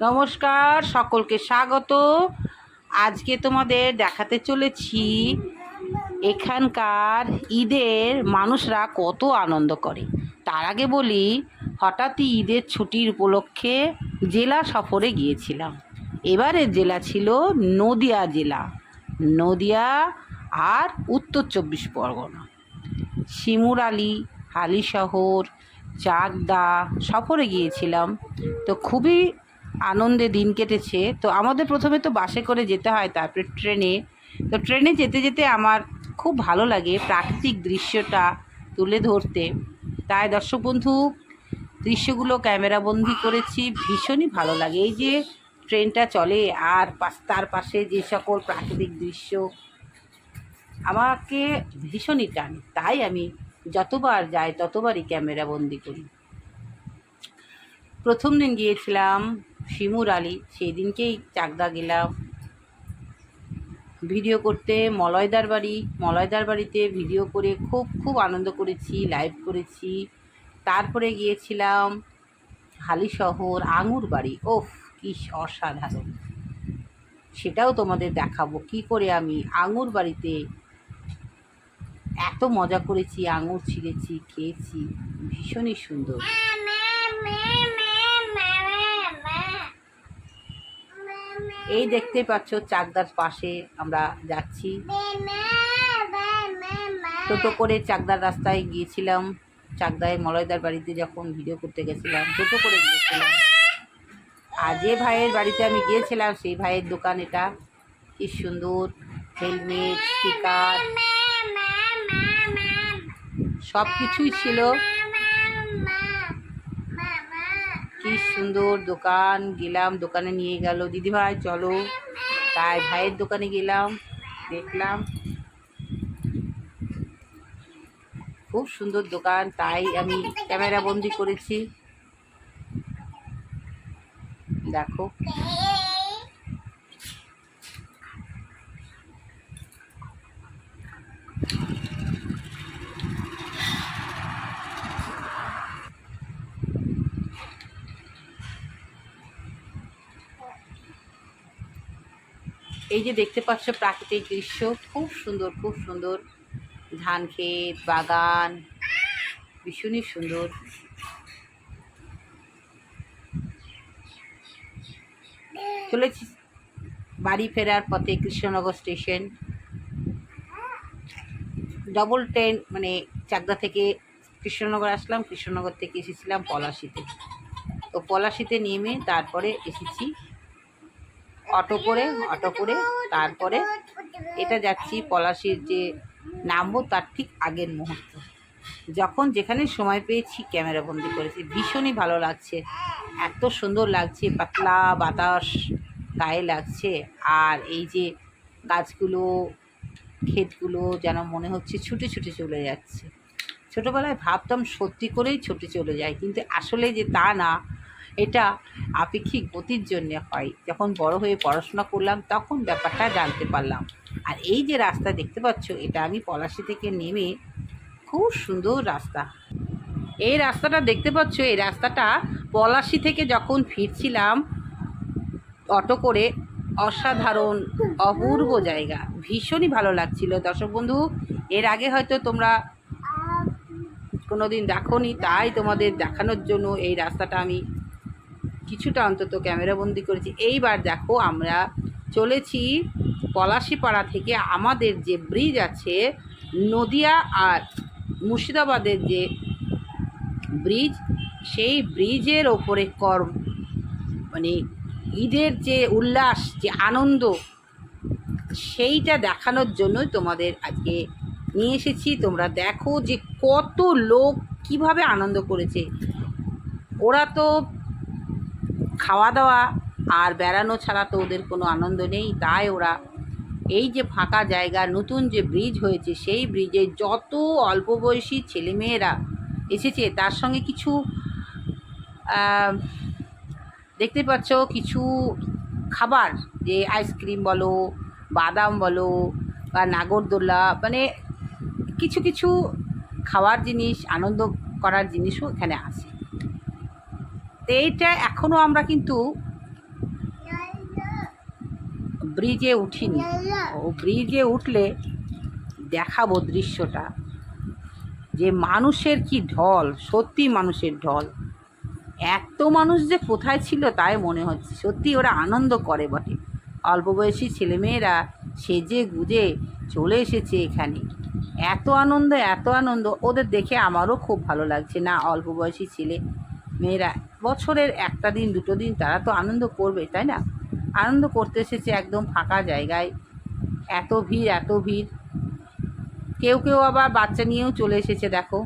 নমস্কার, সকলকে স্বাগত। আজকে তোমাদের দেখাতে চলেছি এখানকার ঈদের মানুষরা কত আনন্দ করে। তার আগে বলি, হঠাৎই ঈদের ছুটির উপলক্ষে জেলা সফরে গিয়েছিলাম। এবারের জেলা ছিল নদিয়া জেলা। নদিয়া আর উত্তর চব্বিশ পরগনা। শিমুর আলী, হালিশহর চাকদা, সফরে গিয়েছিলাম। তো খুবই আনন্দে দিন কেটেছে। তো আমাদের প্রথমে তো বাসে করে যেতে হয়, তারপরে ট্রেনে। তো ট্রেনে যেতে যেতে আমার খুব ভালো লাগে প্রাকৃতিক দৃশ্যটা তুলে ধরতে। তাই দর্শক বন্ধু, দৃশ্যগুলো ক্যামেরাবন্দি করেছি, ভীষণই ভালো লাগে। এই যে ট্রেনটা চলে আর তার পাশে যে সকল প্রাকৃতিক দৃশ্য, আমাকে ভীষণই টানে। তাই আমি যতবার যাই, ততবারই ক্যামেরা বন্দি করি। প্রথম দিন গিয়েছিলাম শিমুর আলী সেই দিনকেই চাকদা গেলাম। ভিডিও করতে মলয়দার বাড়ি, মলয়দার বাড়িতে ভিডিও করে খুব খুব আনন্দ করেছি, লাইভ করেছি। তারপরে গিয়েছিলাম হালিশহর আঙুর বাড়ি। ওফ, কি অসাধারণ। সেটাও তোমাদের দেখাবো, কি করে আমি আঙুর বাড়িতে এত মজা করেছি আঙুর ছিঁড়েছি খেয়েছি ভীষণই সুন্দর এই দেখতে পাচ্ছ চাকদার পাশে আমরা যাচ্ছি টোটো করে চাকদার রাস্তায় গিয়েছিলাম চাকদায় মলয়দার বাড়িতে যখন ভিডিও করতে গেছিলাম টোটো করে গিয়েছিলাম আর যে ভাইয়ের বাড়িতে আমি গিয়েছিলাম সেই ভাইয়ের দোকান এটা কি সুন্দর হেলমেট স্টিকার সব কিছুই ছিল। কি সুন্দর দোকান, গেলাম, দোকানে নিয়ে গেল। দিদিভাই চলো। তাই ভাইয়ের দোকানে গেলাম, দেখলাম। খুব সুন্দর দোকান, তাই আমি ক্যামেরা বন্দি করেছি। দেখো। এই যে দেখতে পাচ্ছ প্রাকৃতিক দৃশ্য, খুব সুন্দর খুব সুন্দর। ধান ক্ষেত, বাগান, ভীষণই সুন্দর। চলেছি বাড়ি ফেরার পথে কৃষ্ণনগর স্টেশন। ডবল ট্রেন মানে চাকদা থেকে কৃষ্ণনগর আসলাম, কৃষ্ণনগর থেকে এসেছিলাম পলাশিতে। তো পলাশিতে নেমে তারপরে এসেছি অটো করে অটো করে তারপরে এটা যাচ্ছি পলাশির যে নামবো তার ঠিক আগের মুহূর্ত। যখন যেখানে সময় পেয়েছি ক্যামেরা বন্দি করেছি। ভীষণই ভালো লাগছে। এত সুন্দর লাগছে, পাতলা বাতাস গায়ে লাগছে। আর এই যে গাছগুলো, ক্ষেতগুলো যেন মনে হচ্ছে ছুটে ছুটে চলে যাচ্ছে। ছোটোবেলায় ভাবতাম সত্যি করেই ছুটে চলে যায়, কিন্তু আসলে যে তা না এটা আপেক্ষিক গতির জন্য হয়। যখন বড় হয়ে পড়াশোনা করলাম, তখন ব্যাপারটা জানতে পারলাম। আর এই যে রাস্তা দেখতে পাচ্ছ, এটা আমি পলাশি থেকে নেমে খুব সুন্দর রাস্তা। এই রাস্তাটা দেখতে পাচ্ছ, এই রাস্তাটা পলাশি থেকে যখন ফিরছিলাম, অটো করে, অসাধারণ, অপূর্ব জায়গা। ভীষণই ভালো লাগছিল। দর্শক বন্ধু, এর আগে হয়তো তোমরা কোনোদিন দেখোনি, তাই তোমাদের দেখানোর জন্য এই রাস্তাটা আমি কিছুটা অন্তত ক্যামেরাবন্দি করেছি। এইবার দেখো আমরা চলেছি পলাশিপাড়া থেকে আমাদের যে ব্রিজ আছে, নদিয়া আর মুর্শিদাবাদের যে ব্রিজ সেই ব্রিজের ওপরে কর মানে ঈদের যে উল্লাস, যে আনন্দ, সেইটা দেখানোর জন্যই তোমাদের আজকে নিয়ে এসেছি। তোমরা দেখো যে কত লোক কীভাবে আনন্দ করেছে। ওরা তো খাওয়া দাওয়া আর বেড়ানো ছাড়া তো ওদের কোনো আনন্দ নেই। তাই ওরা এই যে ফাঁকা জায়গা, নতুন যে ব্রিজ হয়েছে, সেই ব্রিজে যত অল্প বয়সী ছেলেমেয়েরা এসেছে, তার সঙ্গে কিছু দেখতে পাচ্ছ, কিছু খাবার, যে আইসক্রিম বলো, বাদাম বলো, বা নাগরদোল্লা মানে কিছু কিছু খাওয়ার জিনিস, আনন্দ করার জিনিসও এখানে আছে। তো এইটা এখনও আমরা কিন্তু ব্রিজে উঠিনি। ও ব্রিজে উঠলে দেখাবো দৃশ্যটা। যে মানুষের কি ঢল সত্যি মানুষের ঢল। এত মানুষ যে কোথায় ছিল তাই মনে হচ্ছে। সত্যি ওরা আনন্দ করে বটে। অল্প বয়সী ছেলেমেয়েরা সেজে গুজে চলে এসেছে এখানে। এত আনন্দ এত আনন্দ। ওদের দেখে আমারও খুব ভালো লাগছে না অল্প বয়সী ছেলে মেয়েরা, বছরের একটা দিন, দুটো দিন তারা তো আনন্দ করবে, তাই না? আনন্দ করতে এসেছে একদম ফাঁকা জায়গায়। এত ভিড় এত ভিড়। কেউ কেউ আবার বাচ্চা নিয়েও চলে এসেছে, দেখো।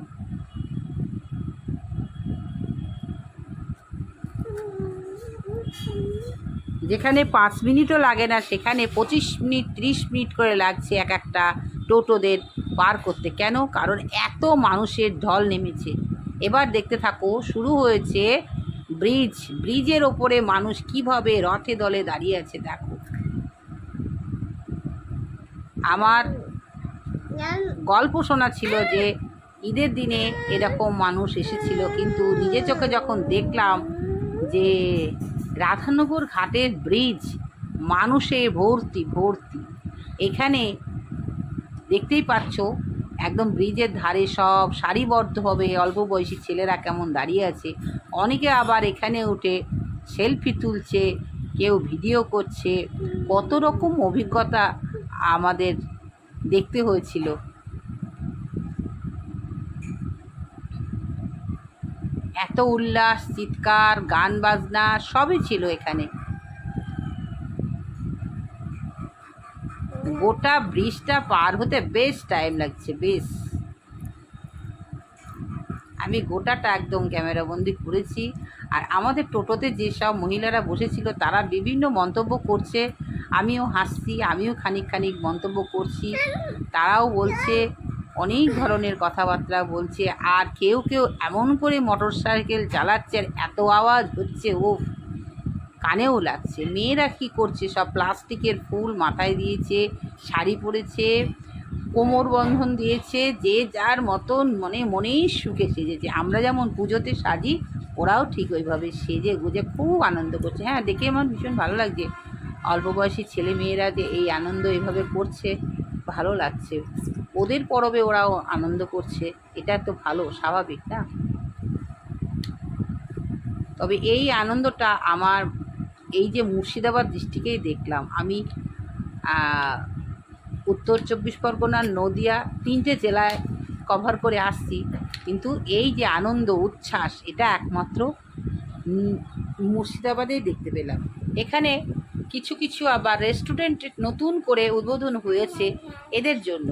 যেখানে পাঁচ মিনিটও লাগে না, সেখানে পঁচিশ মিনিট, ত্রিশ মিনিট করে লাগছে এক একটা টোটোদের পার করতে। কেন? কারণ এত মানুষের ঢল নেমেছে। এবার দেখতে থাকো, শুরু হয়েছে ব্রিজ। ব্রিজের ওপরে মানুষ কীভাবে রথে দলে দাঁড়িয়ে আছে, দেখো। আমার গল্প শোনা ছিল যে, ঈদের দিনে এরকম মানুষ এসেছিল, কিন্তু নিজের চোখে যখন দেখলাম যে রাধানগর ঘাটের ব্রিজ, মানুষে ভর্তি ভর্তি। এখানে দেখতেই পাচ্ছ একদম ব্রিজের ধারে সব সারিবদ্ধভাবে অল্প বয়সী ছেলেরা কেমন দাঁড়িয়ে আছে। অনেকে আবার এখানে উঠে সেলফি তুলছে, কেউ ভিডিও করছে। কত রকম অভিজ্ঞতা আমাদের দেখতে হয়েছিল। এত উল্লাস, চিৎকার, গান বাজনা সবই ছিল এখানে। গোটা ব্রিজটা পার হতে বেশ টাইম লাগছে, বেশ। আমি গোটাটা একদম ক্যামেরা বন্দি করেছি। আর আমাদের টোটোতে যেসব মহিলারা বসেছিল, তারা বিভিন্ন মন্তব্য করছে। আমিও হাসছি, আমিও খানিক খানিক মন্তব্য করছি। তারাও বলছে, অনেক ধরনের কথাবার্তা বলছে। আর কেউ কেউ এমন করে মোটর সাইকেল চালাচ্ছে, আর এত আওয়াজ হচ্ছে ও কানেও লাগছে। মেয়েরা কী করছে? সব প্লাস্টিকের ফুল মাথায় দিয়েছে, শাড়ি পরেছে, কোমর বন্ধন দিয়েছে, যে যার মতন মনে, মনেই সুখে সেজেছে। আমরা যেমন পুজোতে সাজি, ওরাও ঠিক ওইভাবে সেজে গুজে খুব আনন্দ করছে। হ্যাঁ দেখে আমার ভীষণ ভালো লাগছে। অল্প বয়সী ছেলে মেয়েরা যে এই আনন্দ এইভাবে করছে, ভালো লাগছে। ওদের পরবে ওরাও আনন্দ করছে। এটা তো ভালো, স্বাভাবিক না? তবে এই আনন্দটা আমার এই যে মুর্শিদাবাদ ডিস্ট্রিক্টেই দেখলাম, আমি উত্তর চব্বিশ পরগনার নদিয়া তিনটে জেলায় কভার করে আসছি। কিন্তু এই যে আনন্দ, উচ্ছ্বাস, এটা একমাত্র মুর্শিদাবাদেই দেখতে পেলাম। এখানে কিছু কিছু আবার রেস্টুরেন্ট নতুন করে উদ্বোধন হয়েছে এদের জন্য।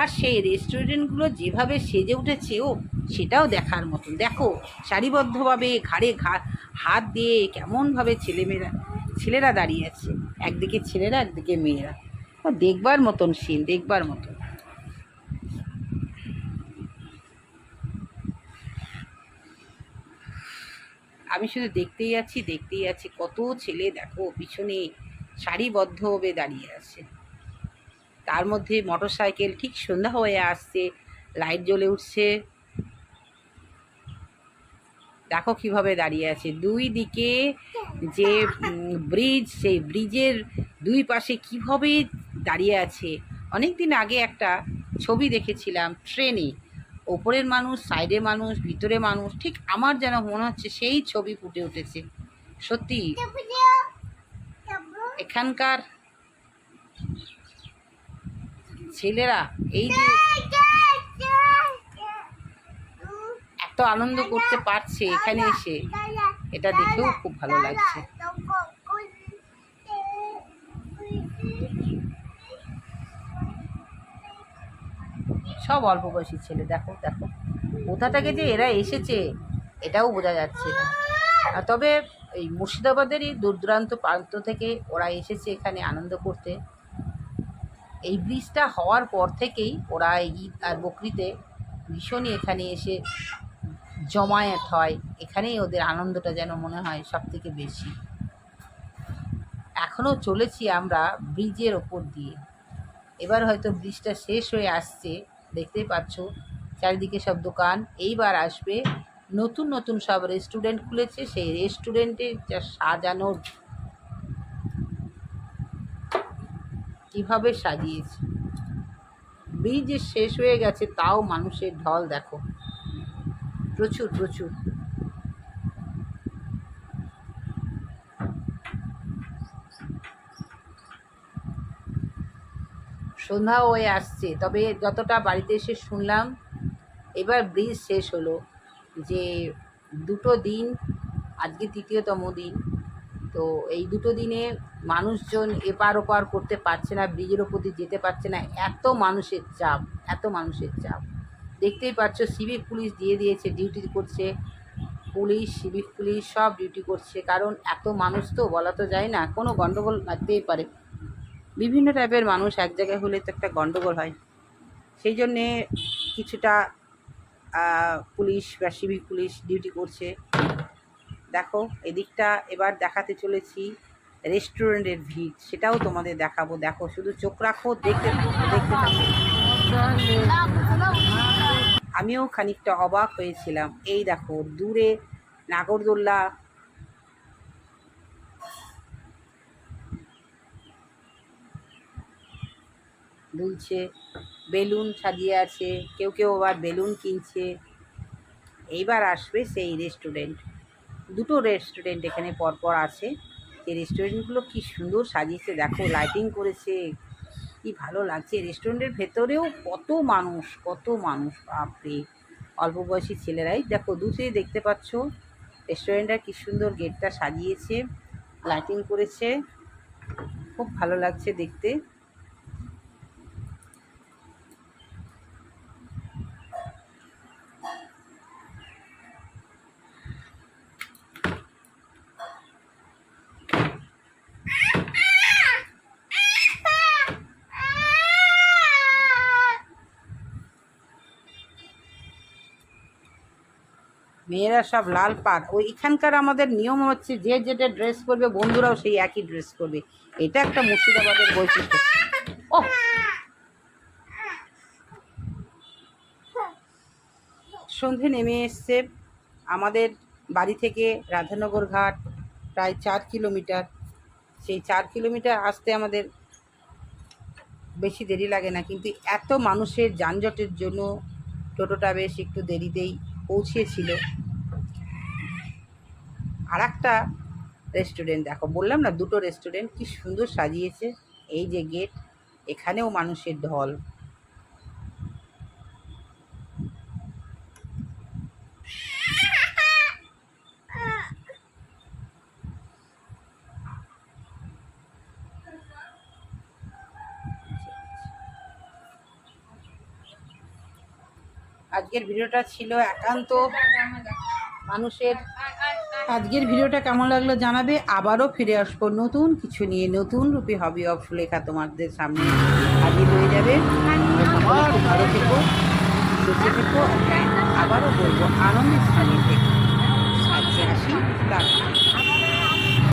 আর সেই রেস্টুরেন্টগুলো যেভাবে সেজে উঠেছে, ও, সেটাও দেখার মতন। দেখো, সারিবদ্ধভাবে ঘাড়ে ঘা হাত দিয়ে কেমনভাবে ছেলেমেয়েরা, ছেলেরা দাঁড়িয়ে আছে। একদিকে ছেলেরা, একদিকে মেয়েরা। দেখবার মতন সিন দেখবার মতন। আমি শুধু দেখতেই আছি দেখতেই আছি। কত ছেলে দেখো, পিছনে সারিবদ্ধভাবে দাঁড়িয়ে আছে। তার মধ্যে মোটর সাইকেল ঠিক সন্ধ্যা হয়ে আসছে, লাইট জ্বলে উঠছে। দেখো কীভাবে দাঁড়িয়ে আছে। দুই দিকে যে ব্রিজ সেই ব্রিজের দুই পাশে কীভাবে দাঁড়িয়ে আছে। অনেক দিন আগে একটা ছবি দেখেছিলাম ট্রেনে। ওপরের মানুষ, সাইডে মানুষ, ভিতরে মানুষ, ঠিক আমার যেন মনে হচ্ছে সেই ছবি ফুটে উঠেছে। সত্যি? এখানকার ছেলেরা, এই যে এত আনন্দ করতে পারছে এখানে এসে। এটা দেখেও খুব ভালো লাগছে। সব অল্প বয়সী ছেলে, দেখো দেখো। কোথা থেকে যে এরা এসেছে, এটাও বোঝা যাচ্ছে না। তবে এই মুর্শিদাবাদেরই দূর দূরান্ত প্রান্ত থেকে ওরা এসেছে এখানে আনন্দ করতে। এই ব্রিজটা হওয়ার পর থেকেই ওরা ঈদ আর বকরিতে ভীষণই এখানে এসে জমায়েত হয়, এখানেই ওদের আনন্দটা যেন মনে হয় সব থেকে বেশি। এখনও চলেছি আমরা ব্রিজের ওপর দিয়ে। এবার হয়তো ব্রিজটা শেষ হয়ে আসছে, দেখতেই পাচ্ছ, চারিদিকে সব দোকান। এইবার আসবে, নতুন নতুন সব রেস্টুরেন্ট খুলেছে, সেই রেস্টুরেন্টে যা সাজানোর কীভাবে সাজিয়েছে? ব্রিজ শেষ হয়ে গেছে, তাও মানুষের ঢল দেখো। প্রচুর প্রচুর। সন্ধ্যা হয়ে আসছে, তবে যতটা বাড়িতে এসে শুনলাম, এবার ব্রিজ শেষ হলো যে দুটো দিন, আজকে তৃতীয়তম দিন, তো এই দুটো দিনে মানুষজন এপার ওপার করতে পারছে না, ব্রিজের ওপর দিয়ে যেতে পারছে না, এত মানুষের চাপ, এত মানুষের চাপ। দেখতেই পাচ্ছ সিভিক পুলিশ দিয়ে দিয়েছে ডিউটি করছে। পুলিশ সিভিক পুলিশ সব ডিউটি করছে, কারণ এত মানুষ তো বলা তো যায় না, কোনো গণ্ডগোল লাগতেই পারে। বিভিন্ন টাইপের মানুষ এক জায়গায় হলে তো একটা গণ্ডগোল হয়। সেই জন্যে কিছুটা পুলিশ বা সিভিক পুলিশ ডিউটি করছে। দেখো, এদিকটা এবার দেখাতে চলেছি রেস্টুরেন্টের ভিড়, সেটাও তোমাদের দেখাবো। দেখো, শুধু চোখ রাখো, দেখতে দেখতে আমিও খানিকটা অবাক হয়েছিলাম। এই দেখো, দূরে নাগরদোল্লা দুলছে, বেলুন সাজিয়ে আছে, কেউ কেউ আবার বেলুন কিনছে। এইবার আসবে সেই রেস্টুরেন্ট দুটো রেস্টুরেন্ট এখানে পরপর আছে। সেই রেস্টুরেন্টগুলো কি সুন্দর সাজিয়েছে, দেখো লাইটিং করেছে কি ভালো লাগছে? রেস্টুরেন্টের ভেতরেও কত মানুষ কত মানুষ, বাপরে। অল্প বয়সী ছেলেরাই। দেখো দুটোই দেখতে পাচ্ছ রেস্টুরেন্টটা কি সুন্দর গেটটা সাজিয়েছে লাইটিং করেছে। খুব ভালো লাগছে দেখতে। মেয়েরা সব লাল পাড়। ওই এখানকার আমাদের নিয়ম হচ্ছে যে যেটা ড্রেস করবে, বন্ধুরাও সেই একই ড্রেস করবে। এটা একটা মুর্শিদাবাদের বৈশিষ্ট্য। ও! সন্ধে নেমে এসছে। আমাদের বাড়ি থেকে রাধানগর ঘাট, প্রায় চার কিলোমিটার। সেই চার কিলোমিটার আসতে আমাদের বেশি দেরি লাগে না, কিন্তু এত মানুষের যানজটের জন্য টোটোটা বেশ একটু দেরিতেই পৌঁছেছিল। আর একটা রেস্টুরেন্ট দেখো। বললাম না দুটো রেস্টুরেন্ট কি সুন্দর সাজিয়েছে। এই যে গেট এখানেও মানুষের ঢল। আজকের ভিডিওটা ছিল একান্ত মানুষের আজকের ভিডিওটা কেমন লাগল জানাবে? আবারও ফিরে আসব নতুন কিছু নিয়ে। নতুন রূপে হবি অফ লেখা তোমাদের সামনে হাজির হয়ে যাবে। ভালো থেকো, সুস্থ থেকো, আবারও বলব আনন্দের স্থানে